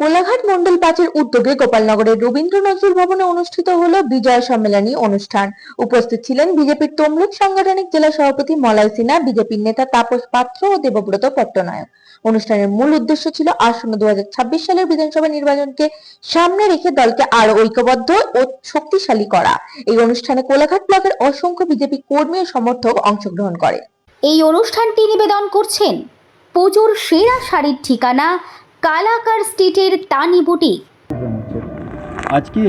কোলাঘাট মন্ডল পাঁচের উদ্যোগে গোপালনগরের রবীন্দ্র নজরুল ভবনে অনুষ্ঠিত হলো বিজয় সম্মেলনী অনুষ্ঠান। উপস্থিত ছিলেন বিজেপির তমলুক সাংগঠনিক জেলা সভাপতি মলয় সিনহা, বিজেপির নেতা তাপস পাত্র ও দেবব্রত পট্টনায়ক। অনুষ্ঠানের মূল উদ্দেশ্য ছিল আসন্ন দু সালের বিধানসভা নির্বাচনকে সামনে রেখে দলকে আরও ঐক্যবদ্ধ ও শক্তিশালী করা। এই অনুষ্ঠানে কোলাঘাট ব্লকের অসংখ্য বিজেপি কর্মী ও সমর্থক অংশগ্রহণ করে। এই অনুষ্ঠানটি নিবেদন করছেন পুজোর সেরা শাড়ির ঠিকানা কালাকার স্ট্রিটের তানি বুটিক আজকে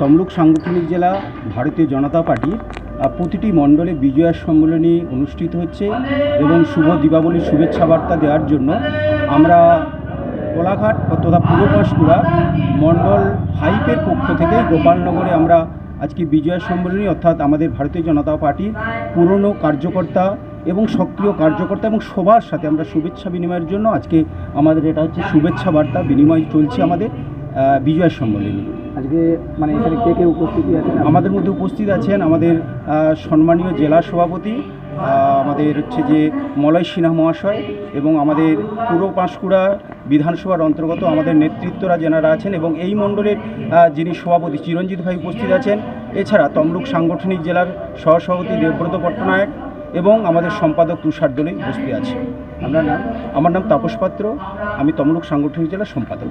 তমলুক সাংগঠনিক জেলা, ভারতীয় জনতা পার্টির প্রতিটি মণ্ডলে বিজয়া সম্মেলনী অনুষ্ঠিত হচ্ছে এবং শুভ দীপাবলির শুভেচ্ছা বার্তা দেওয়ার জন্য আমরা কোলাঘাট তথা পূর্ব পাঁশকুড়া মণ্ডল হাইপের পক্ষ থেকে গোপালনগরে আমরা আজকে বিজয়া সম্মেলনী, অর্থাৎ আমাদের ভারতীয় জনতা পার্টির পুরনো কার্যকর্তা এবং সক্রিয় কার্যকর্তা এবং সবার সাথে আমরা শুভেচ্ছা বিনিময়ের জন্য আজকে আমাদের এটা হচ্ছে শুভেচ্ছা বার্তা বিনিময় চলছে আমাদের বিজয় সম্মেলনী আজকে মানে এখানে কে কে উপস্থিতি আছেন? আমাদের মধ্যে উপস্থিত আছেন আমাদের সম্মানীয় জেলা সভাপতি আমাদের হচ্ছে যে মলয় সিনহা মহাশয় এবং আমাদের পূর্ব পাঁশকুড়া বিধানসভার অন্তর্গত আমাদের নেতৃত্বরা যেনারা আছেন এবং এই মণ্ডলের যিনি সভাপতি চিরঞ্জিত ভাই উপস্থিত আছেন। এছাড়া তমলুক সাংগঠনিক জেলার সহসভাপতি দেবব্রত পট্টনায়ক এবং আমাদের সম্পাদক তুষার দোলে উপস্থিত আছে আপনার নাম? আমার নাম তাপস পাত্র। আমি তমলুক সাংগঠনিক জেলার সম্পাদক।